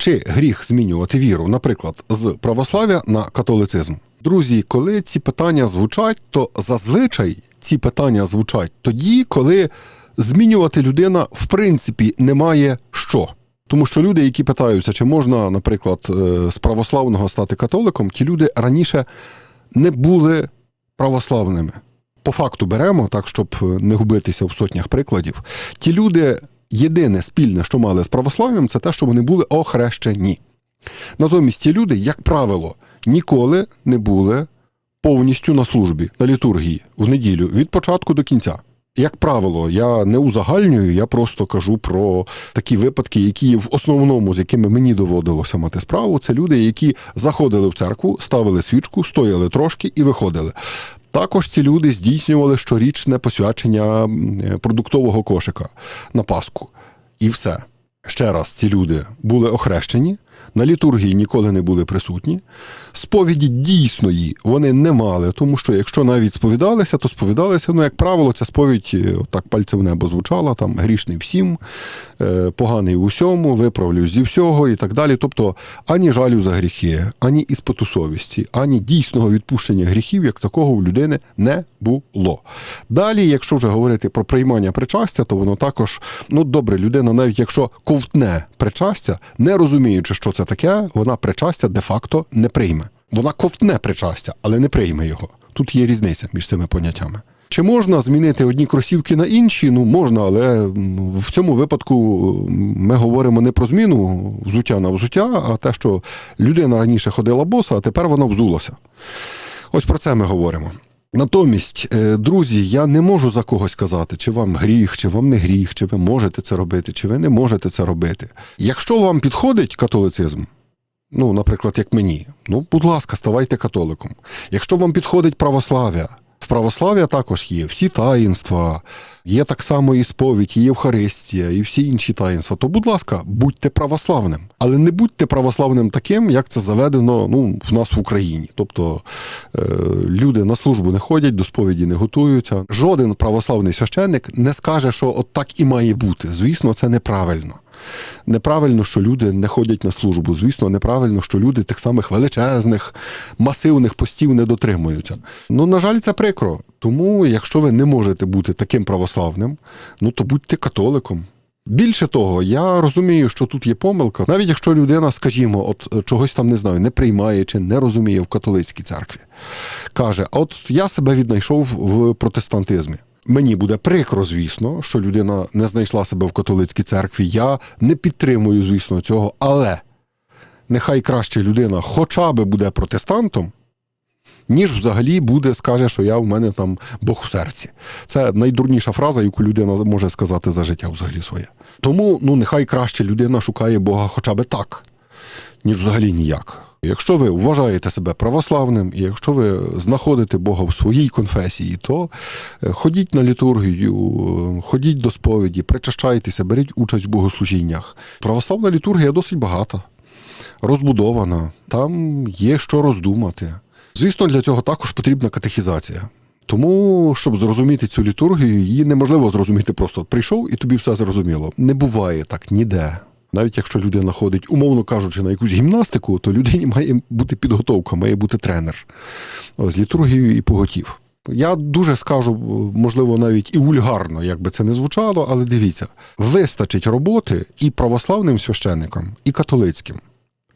Чи гріх змінювати віру, наприклад, з православ'я на католицизм? Друзі, коли ці питання звучать, то зазвичай ці питання звучать тоді, коли змінювати людина в принципі немає що. Тому що люди, які питаються, чи можна, наприклад, е, з православного стати католиком, ті люди раніше не були православними. По факту беремо, так щоб не губитися в сотнях прикладів. Ті люди, єдине спільне, що мали з православ'ям, це те, що вони були охрещені. Натомість ті люди, як правило, ніколи не були повністю на службі, на літургії в неділю від початку до кінця. Як правило, я не узагальнюю, я просто кажу про такі випадки, які в основному, з якими мені доводилося мати справу, це люди, які заходили в церкву, ставили свічку, стояли трошки і виходили. Також ці люди здійснювали щорічне посвячення продуктового кошика на Пасху. І все. Ще раз, ці люди були охрещені, на літургії ніколи не були присутні. Сповіді дійсної вони не мали, тому що якщо навіть сповідалися, то сповідалися, ну, як правило, ця сповідь е, так пальцем в небо звучала, там грішний всім, е, поганий в усьому, виправлюсь зі всього і так далі. Тобто ані жалю за гріхи, ані іспиту совісті, ані дійсного відпущення гріхів, як такого в людини не було. Далі, якщо вже говорити про приймання причастя, то воно також, ну добре, людина, навіть якщо ковтне причастя, не розуміючи, що це таке, вона причастя де-факто не прийме. Вона ковтне причастя, але не прийме його. Тут є різниця між цими поняттями. Чи можна змінити одні кросівки на інші? Ну можна, але в цьому випадку ми говоримо не про зміну взуття на взуття, а те, що людина раніше ходила боса, а тепер вона взулася. Ось про це ми говоримо. Натомість, е, друзі, я не можу за когось казати, чи вам гріх, чи вам не гріх, чи ви можете це робити, чи ви не можете це робити. Якщо вам підходить католицизм, ну, наприклад, як мені, ну, будь ласка, ставайте католиком. Якщо вам підходить православ'я, православ'я також є всі таїнства, є так само і сповідь, і Євхаристія, і всі інші таїнства. То, будь ласка, будьте православним, але не будьте православним таким, як це заведено ну, в нас в Україні. Тобто е, люди на службу не ходять, до сповіді не готуються. Жоден православний священник не скаже, що от так і має бути. Звісно, це неправильно. Неправильно, що люди не ходять на службу. Звісно, неправильно, що люди тих самих величезних, масивних постів не дотримуються. Ну, на жаль, це прикро. Тому, якщо ви не можете бути таким православним, ну то будьте католиком. Більше того, я розумію, що тут є помилка, навіть якщо людина, скажімо, от е, чогось там не знаю, не приймає чи не розуміє в католицькій церкві, каже: от я себе віднайшов в протестантизмі. Мені буде прикро, звісно, що людина не знайшла себе в католицькій церкві. Я не підтримую, звісно, цього, але нехай краще людина хоча би буде протестантом, ніж взагалі буде, скаже, що я в мене там Бог в серці. Це найдурніша фраза, яку людина може сказати за життя взагалі своє. Тому ну, нехай краще людина шукає Бога хоча би так, ніж взагалі ніяк. Якщо ви вважаєте себе православним, і якщо ви знаходите Бога в своїй конфесії, то е, ходіть на літургію, е, ходіть до сповіді, причащайтеся, беріть участь в богослужіннях. Православна літургія досить багата, розбудована, там є що роздумати. Звісно, для цього також потрібна катехізація. Тому, щоб зрозуміти цю літургію, її неможливо зрозуміти просто. Прийшов і тобі все зрозуміло. Не буває так ніде. Навіть якщо людина ходить, умовно кажучи, на якусь гімнастику, то людині має бути підготовка, має бути тренер з літургією і поготів. Я дуже скажу, можливо, навіть і вульгарно, як би це не звучало, але дивіться, вистачить роботи і православним священникам, і католицьким,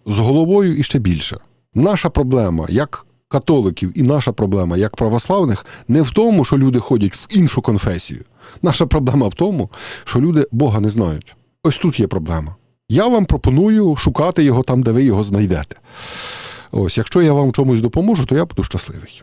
з головою і ще більше. Наша проблема як католиків, і наша проблема як православних не в тому, що люди ходять в іншу конфесію. Наша проблема в тому, що люди Бога не знають. Ось тут є проблема. Я вам пропоную шукати його там, де ви його знайдете. Ось, якщо я вам чомусь допоможу, то я буду щасливий.